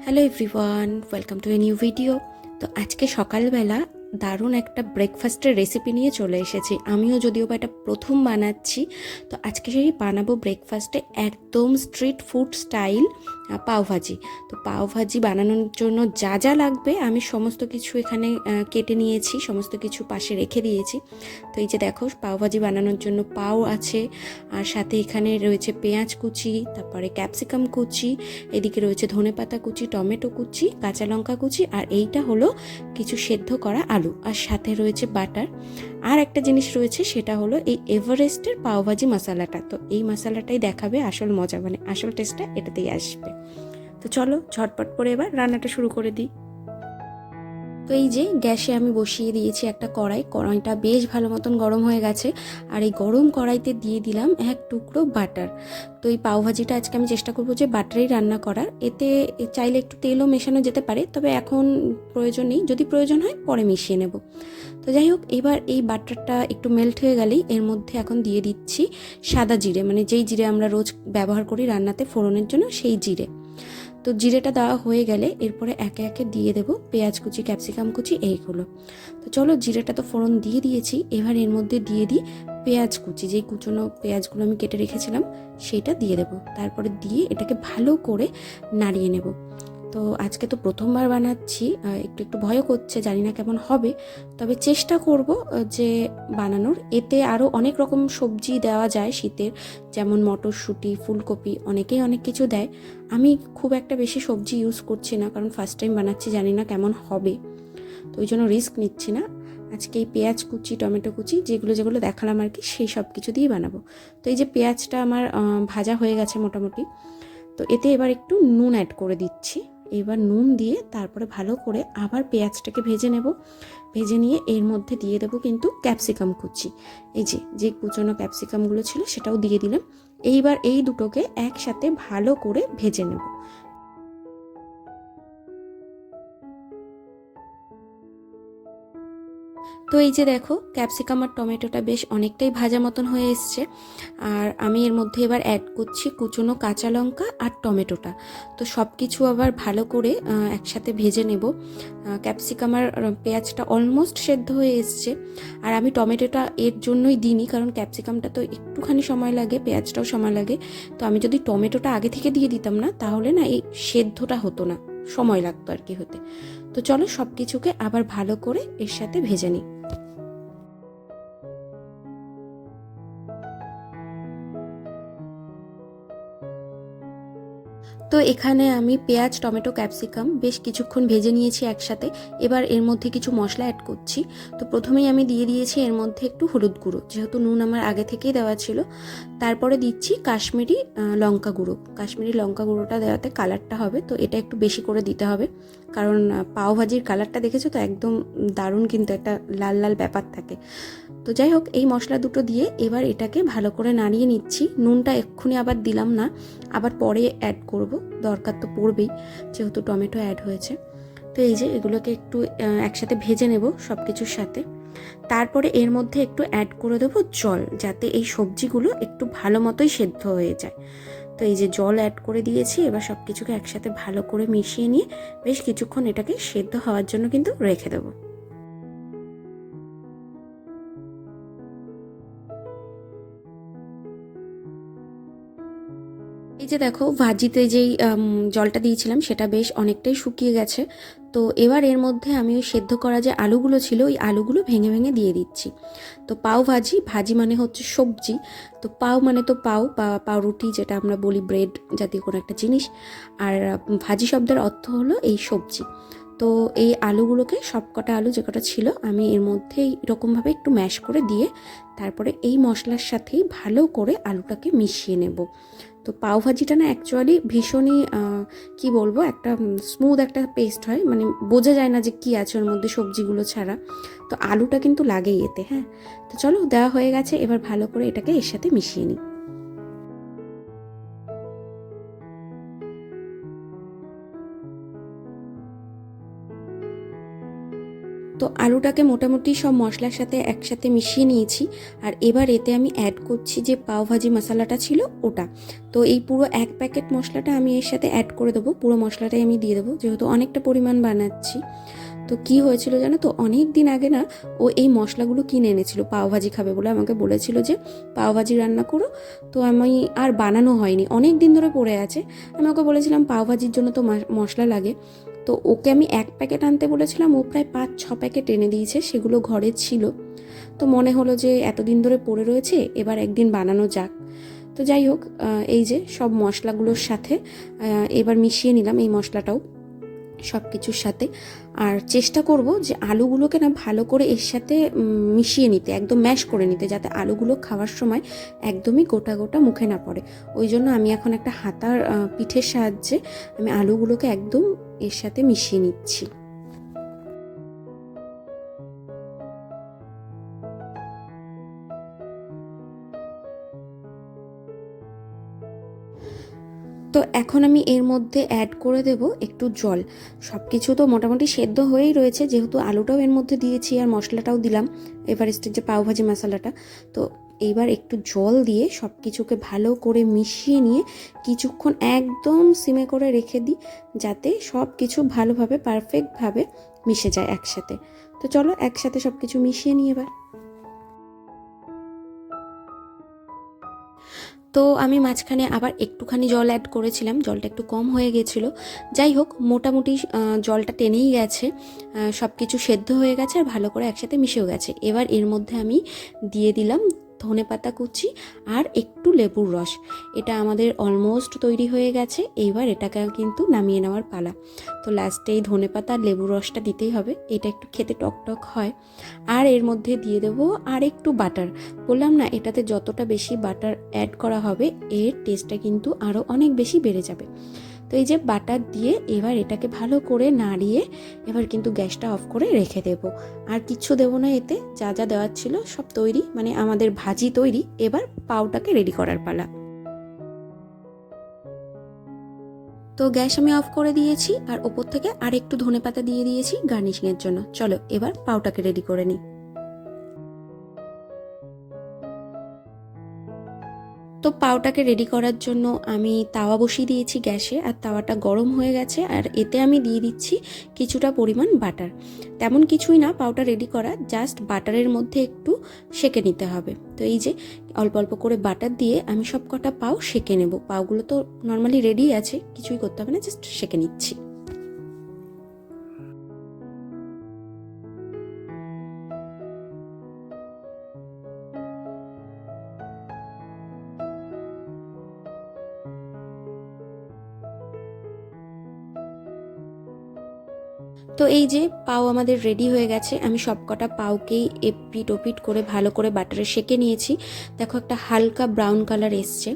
Hello everyone welcome to a new video তো আজকে সকালবেলা দারুণ একটা ব্রেকফাস্টের রেসিপি নিয়ে চলে এসেছি। আমিও যদিও বা এটা প্রথম বানাচ্ছি, তো আজকে সেই বানাবো ব্রেকফাস্টে একদম স্ট্রিট ফুড স্টাইল পাওভাজি তো পাওভাজি বানানোর জন্য যা যা লাগবে আমি সমস্ত কিছু এখানে কেটে নিয়েছি, সমস্ত কিছু পাশে রেখে দিয়েছি। তো এই যে দেখো পাওভাজি বানানোর জন্য পাও আছে, আর সাথে এখানে রয়েছে পেঁয়াজ কুচি, তারপরে ক্যাপসিকাম কুচি, এদিকে রয়েছে ধনেপাতা কুচি, টমেটো কুচি, কাঁচা লঙ্কা কুচি, আর এইটা হলো কিছু সেদ্ধ করা আলু, আর সাথে রয়েছে বাটার। আর একটা জিনিস রয়েছে, সেটা হলো এই এভারেস্টের পাওভাজি মশালাটা। তো এই মশালাটাই দেখাবে আসল মজা মানে আসল টেস্টটা এটাতেই আসবে। তো চলো ঝটপট করে এবার রান্নাটা শুরু করে দিই। তো এই যে গ্যাসে আমি বসিয়ে দিয়েছি একটা কড়াই। কড়াইটা বেশ ভালো মতন গরম হয়ে গেছে। আর এই গরম কড়াইতে দিয়ে দিলাম এক টুকরো বাটার। তো এই পাওভাজিটা আজকে আমি চেষ্টা করব যে বাটারেই রান্না করার। এতে চাইলে একটু তেলও মেশানো যেতে পারে, তবে এখন প্রয়োজন নেই। যদি প্রয়োজন হয় পরে মিশিয়ে নেব। তো যাই হোক, এবার এই বাটারটা একটু মেল্ট হয়ে গেলেই এর মধ্যে এখন দিয়ে দিচ্ছি সাদা জিরে। মানে যেই জিরে আমরা রোজ ব্যবহার করি রান্নাতে ফোড়নের জন্য, সেই জিরে। তো জিরেটা দেওয়া হয়ে গেলে এরপরে একে একে দিয়ে দেবো পেঁয়াজ কুচি, ক্যাপসিকাম কুচি, এইগুলো। তো চলো জিরেটা তো ফোড়ন দিয়ে দিয়েছি, এবার এর মধ্যে দিয়ে দিই পেঁয়াজ কুচি। যেই কুচনো পেঁয়াজগুলো আমি কেটে রেখেছিলাম, সেটা দিয়ে দেবো। তারপরে দিয়ে এটাকে ভালো করে নাড়িয়ে নেব। তো আজকে তো প্রথমবার বানাচ্ছি একটু একটু ভয়ও করছে, জানি না কেমন হবে। তবে চেষ্টা করব যে বানানোর। এতে আরও অনেক রকম সবজি দেওয়া যায় শীতের, যেমন মটরশুঁটি, ফুলকপি, অনেকেই অনেক কিছু দেয়। আমি খুব একটা বেশি সবজি ইউজ করছি না, কারণ ফার্স্ট টাইম বানাচ্ছি, জানি না কেমন হবে। তো ওই জন্য রিস্ক নিচ্ছি না। আজকে এই পেঁয়াজ কুচি, টমেটো কুচি, যেগুলো যেগুলো দেখালাম আর কি, সেই সব কিছু দিয়েই বানাবো। তো এই যে পেঁয়াজটা আমার ভাজা হয়ে গেছে মোটামুটি, তো এতে এবার একটু নুন অ্যাড করে দিচ্ছি। এবার নুন দিয়ে তারপরে ভালো করে আবার পেঁয়াজটাকে ভেজে নেব। ভেজে নিয়ে এর মধ্যে দিয়ে দেবো কিন্তু ক্যাপসিকাম কুচি। এই যে যে কুচনো ক্যাপসিকামগুলো ছিল সেটাও দিয়ে দিলাম। এইবার এই দুটোকে একসাথে ভালো করে ভেজে নেব। তো এই যে দেখো ক্যাপসিকাম আর টমেটোটা বেশ অনেকটাই ভাজা মতন হয়ে এসছে। আর আমি এর মধ্যে এবার অ্যাড করছি কুচনো কাঁচা লঙ্কা আর টমেটোটা। তো সব কিছু আবার ভালো করে একসাথে ভেজে নেব। ক্যাপসিকাম আর পেঁয়াজটা অলমোস্ট সেদ্ধ হয়ে এসছে। আর আমি টমেটোটা এর জন্যই দিইনি, কারণ ক্যাপসিকামটা তো একটুখানি সময় লাগে, পেঁয়াজটাও সময় লাগে। তো আমি যদি টমেটোটা আগে থেকে দিয়ে দিতাম না, তাহলে না এই সেদ্ধটা হতো না, সময় লাগতো আর কি হতে। তো চলো সব কিছুকে আবার ভালো করে এর সাথে ভেজে নিই। তো এখানে আমি পেঁয়াজ, টমেটো, ক্যাপসিকাম বেশ কিছুক্ষণ ভেজে নিয়েছি একসাথে। এবার এর মধ্যে কিছু মশলা অ্যাড করছি। তো প্রথমেই আমি দিয়ে দিয়েছি এর মধ্যে একটু হলুদ গুঁড়ো, যেহেতু নুন আমার আগে থেকেই দেওয়া ছিল। তারপরে দিচ্ছি কাশ্মীরি লঙ্কা গুঁড়ো। কাশ্মীরি লঙ্কা গুঁড়োটা দেওয়াতে কালারটা হবে, তো এটা একটু বেশি করে দিতে হবে। কারণ পাওভাজির কালারটা দেখেছ তো? একদম দারুণ কিন্তু একটা লাল লাল ব্যাপার থাকে। তো যাই হোক, এই মশলা দুটো দিয়ে এবার এটাকে ভালো করে নাড়িয়ে নিচ্ছি। নুনটা এক্ষুনি আবার দিলাম না, আবার পরে অ্যাড করব। দরকার তো পড়বেই, যেহেতু টমেটো অ্যাড হয়েছে। তো এই যে এগুলোকে একটু একসাথে ভেজে নেব সব কিছুর সাথে। তারপরে এর মধ্যে একটু অ্যাড করে দেবো জল, যাতে এই সবজিগুলো একটু ভালো মতোই সেদ্ধ হয়ে যায়। তো এই যে জল অ্যাড করে দিয়েছি, এবার সব কিছুকে একসাথে ভালো করে মিশিয়ে নিয়ে বেশ কিছুক্ষণ এটাকে সেদ্ধ হওয়ার জন্য কিন্তু রেখে দেবো। যে দেখো ভাজিতে যেই জলটা দিয়েছিলাম সেটা বেশ অনেকটাই শুকিয়ে গেছে। তো এবার এর মধ্যে আমি ওই সেদ্ধ করা যে আলুগুলো ছিল, ওই আলুগুলো ভেঙে ভেঙে দিয়ে দিচ্ছি। তো পাও ভাজি ভাজি মানে হচ্ছে সবজি। তো পাও মানে তো পাও বা পাউরুটি যেটা আমরা বলি, ব্রেড জাতীয় কোনো একটা জিনিস। আর ভাজি শব্দের অর্থ হলো এই সবজি। তো এই আলুগুলোকে সব কটা আলু যে কটা ছিল, আমি এর মধ্যে এরকমভাবে একটু ম্যাশ করে দিয়ে, তারপরে এই মশলার সাথেই ভালো করে আলুটাকে মিশিয়ে নেব। তো পাওভাজিটা না অ্যাকচুয়ালি ভীষণই কি বলব, একটা স্মুথ একটা পেস্ট হয়। মানে বোঝা যায় না যে কি আছে ওর মধ্যে সবজিগুলো ছাড়া। তো আলুটা কিন্তু লাগেই এতে হ্যাঁ? তো চলো, দেওয়া হয়ে গেছে। এবার ভালো করে এটাকে এর সাথে মিশিয়ে নিই। তো আলুটাকে মোটামুটি সব মশলার সাথে একসাথে মিশিয়ে নিয়েছি। আর এবার এতে আমি অ্যাড করছি যে পাওভাজি মশলাটা ছিল ওটা। তো এই পুরো এক প্যাকেট মশলাটা আমি এর সাথে অ্যাড করে দেবো। পুরো মশলাটাই আমি দিয়ে দেবো, যেহেতু অনেকটা পরিমাণ বানাচ্ছি। তো কি হয়েছিল জানো তো অনেক দিন আগে না ও এই মশলাগুলো কিনে এনেছিল পাওভাজি খাবে বলে আমাকে বলেছিল যে পাওভাজি রান্না করো। তো আমি আর বানানো হয়নি অনেক দিন ধরে পড়ে আছে। আমি ওকে বলেছিলাম পাওভাজির জন্য তো মশলা লাগে। তো ওকে আমি এক প্যাকেট আনতে বলেছিলাম, ও প্রায় পাঁচ, ছ প্যাকেট এনে দিয়েছে, সেগুলো ঘরে ছিল। তো মনে হলো যে এতদিন ধরে পড়ে রয়েছে, এবার একদিন বানানো যাক। তো যাই হোক এই যে সব মশলাগুলোর সাথে এবার মিশিয়ে নিলাম এই মশলাটাও সব কিছুর সাথে। আর চেষ্টা করব যে আলুগুলোকে না ভালো করে এর সাথে মিশিয়ে নিতে, একদম ম্যাশ করে নিতে, যাতে আলুগুলো খাওয়ার সময় একদমই গোটা গোটা মুখে না পড়ে। ওই জন্য আমি এখন একটা হাতার পিঠের সাহায্যে আমি আলুগুলোকে একদম এর সাথে মিশিয়ে নিচ্ছি। তো এখন আমি এর মধ্যে অ্যাড করে দেব একটু জল। সব কিছু তো মোটামুটি সেদ্ধ হয়েই রয়েছে, যেহেতু আলুটাও এর মধ্যে দিয়েছি আর মশলাটাও দিলাম, এভারেস্টের যে পাওভাজি মশলাটা। তো এইবার একটু জল দিয়ে সব কিছুকে ভালো করে মিশিয়ে নিয়ে কিছুক্ষণ একদম সিমে করে রেখে দিই, যাতে সব কিছু ভালোভাবে পারফেক্টভাবে মিশে যায় একসাথে। তো চলো একসাথে সব কিছু মিশিয়ে নিই এবার। তো আমি মাঝখানে আবার একটুখানি জল অ্যাড করেছিলাম, জলটা একটু কম হয়ে গেছিল। যাই হোক, মোটামুটি জলটা টেনেই গেছে সব কিছু সেদ্ধ হয়ে গেছে আর ভালো করে একসাথে মিশেও গেছে। এবার এর মধ্যে আমি দিয়ে দিলাম ধনে পাতা কুচি আর একটু লেবুর রস। এটা আমাদের অলমোস্ট তৈরি হয়ে গেছে। এইবার এটাকে কিন্তু নামিয়ে নেওয়ার পালা। তো লাস্টে এই ধনে পাতা আর লেবুর রসটা দিতেই হবে। এটা একটু খেতে টক টক হয়। আর এর মধ্যে দিয়ে দেবো আর একটু বাটার বললাম না, এটাতে যতটা বেশি বাটার অ্যাড করা হবে, এর টেস্টটা কিন্তু আরও অনেক বেশি বেড়ে যাবে। তো এই যে বাটার দিয়ে এবার এটাকে ভালো করে নাড়িয়ে এবার কিন্তু গ্যাসটা অফ করে রেখে দেব। আর কিচ্ছু দেবো না এতে, যা যা দেওয়ার ছিল সব তৈরি মানে আমাদের ভাজি তৈরি, এবার পাউটাকে রেডি করার পালা। তো গ্যাস আমি অফ করে দিয়েছি, আর ওপর থেকে আর একটু ধনে পাতা দিয়ে দিয়েছি গার্নিশিংয়ের জন্য। চলো, এবার পাউটাকে রেডি করে নিই। তো পাউটাকে রেডি করার জন্য আমি তাওয়া বসিয়ে দিয়েছি গ্যাসে, আর তাওয়াটা গরম হয়ে গেছে, আর এতে আমি দিয়ে দিচ্ছি কিছুটা পরিমাণ বাটার তেমন কিছুই না, পাওটা রেডি করা জাস্ট বাটারের মধ্যে একটু সেকে নিতে হবে। তো এই যে, অল্প অল্প করে বাটার দিয়ে আমি সব কটা পাও সেকে নেব। পাওগুলো তো নর্মালি রেডি আছে, কিছুই করতে হবে না জাস্ট সেকে নিচ্ছি। তো এই যে পাও আমাদের রেডি হয়ে গেছে, আমি সবকটা পাওকেই এপিট ওপিট করে ভালো করে বাটারে সেঁকে নিয়েছি। দেখো একটা হালকা ব্রাউন কালার এসছে।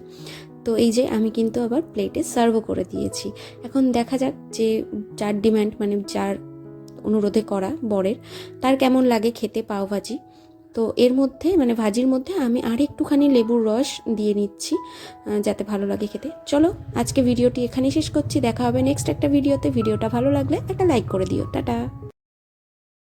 তো এই যে আমি কিন্তু আবার প্লেটে সার্ভও করে দিয়েছি। এখন দেখা যাক যে যার ডিম্যান্ড মানে যার অনুরোধে করা বরের, তার কেমন লাগে খেতে পাও ভাজি তো এর মধ্যে মানে ভাজির মধ্যে আমি আর একটুখানি লেবুর রস দিয়ে নিচ্ছি যাতে ভালো লাগে খেতে। চলো, আজকে ভিডিওটি এখানেই শেষ করছি। দেখা হবে নেক্সট একটা ভিডিওতে ভিডিওটা ভালো লাগলে একটা লাইক করে দিও। টাটা।